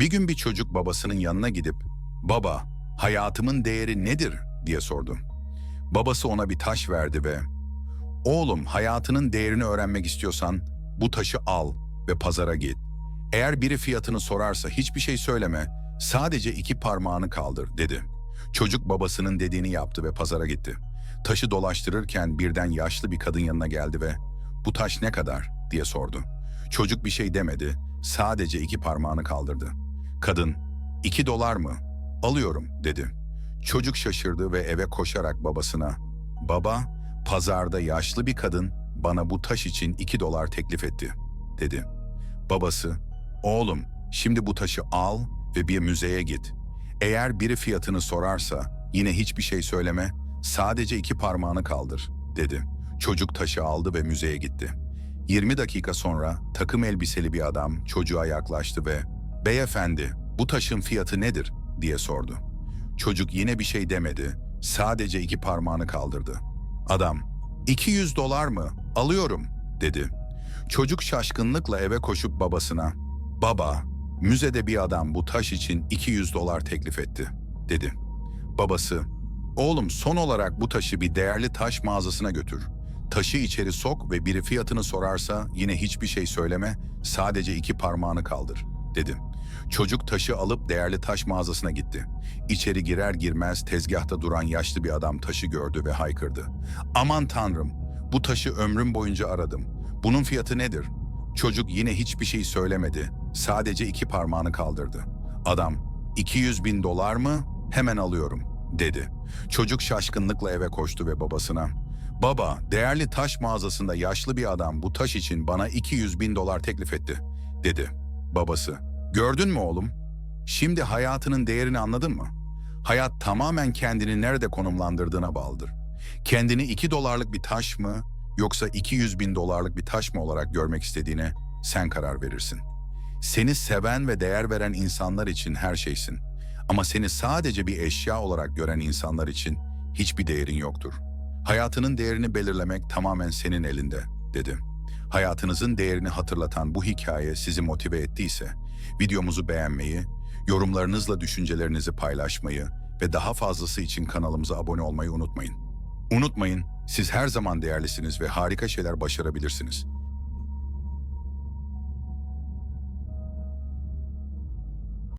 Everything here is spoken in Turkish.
Bir gün bir çocuk babasının yanına gidip "Baba, hayatımın değeri nedir?" diye sordu. Babası ona bir taş verdi ve "Oğlum, hayatının değerini öğrenmek istiyorsan bu taşı al ve pazara git. Eğer biri fiyatını sorarsa hiçbir şey söyleme, sadece iki parmağını kaldır." dedi. Çocuk babasının dediğini yaptı ve pazara gitti. Taşı dolaştırırken birden yaşlı bir kadın yanına geldi ve "Bu taş ne kadar?" diye sordu. Çocuk bir şey demedi, sadece iki parmağını kaldırdı. Kadın, iki dolar mı? Alıyorum dedi. Çocuk şaşırdı ve eve koşarak babasına, baba, pazarda yaşlı bir kadın bana bu taş için iki dolar teklif etti, dedi. Babası, oğlum şimdi bu taşı al ve bir müzeye git. Eğer biri fiyatını sorarsa yine hiçbir şey söyleme, sadece iki parmağını kaldır, dedi. Çocuk taşı aldı ve müzeye gitti. 20 dakika sonra takım elbiseli bir adam çocuğa yaklaştı ve "Beyefendi, bu taşın fiyatı nedir?" diye sordu. Çocuk yine bir şey demedi, sadece iki parmağını kaldırdı. Adam, "200 dolar mı? Alıyorum." dedi. Çocuk şaşkınlıkla eve koşup babasına, "Baba, müzede bir adam bu taş için 200 dolar teklif etti." dedi. Babası, "Oğlum son olarak bu taşı bir değerli taş mağazasına götür. Taşı içeri sok ve biri fiyatını sorarsa yine hiçbir şey söyleme, sadece iki parmağını kaldır." dedi. Çocuk taşı alıp değerli taş mağazasına gitti. İçeri girer girmez tezgahta duran yaşlı bir adam taşı gördü ve haykırdı. Aman tanrım, bu taşı ömrüm boyunca aradım. Bunun fiyatı nedir? Çocuk yine hiçbir şey söylemedi. Sadece iki parmağını kaldırdı. Adam, 200 bin dolar mı? Hemen alıyorum, dedi. Çocuk şaşkınlıkla eve koştu ve babasına, Baba, değerli taş mağazasında yaşlı bir adam bu taş için bana 200 bin dolar teklif etti, dedi. Babası, gördün mü oğlum? Şimdi hayatının değerini anladın mı? Hayat tamamen kendini nerede konumlandırdığına bağlıdır. Kendini 2 dolarlık bir taş mı yoksa 200 bin dolarlık bir taş mı olarak görmek istediğine sen karar verirsin. Seni seven ve değer veren insanlar için her şeysin. Ama seni sadece bir eşya olarak gören insanlar için hiçbir değerin yoktur. Hayatının değerini belirlemek tamamen senin elinde, dedi. Hayatınızın değerini hatırlatan bu hikaye sizi motive ettiyse, videomuzu beğenmeyi, yorumlarınızla düşüncelerinizi paylaşmayı ve daha fazlası için kanalımıza abone olmayı unutmayın. Unutmayın, siz her zaman değerlisiniz ve harika şeyler başarabilirsiniz.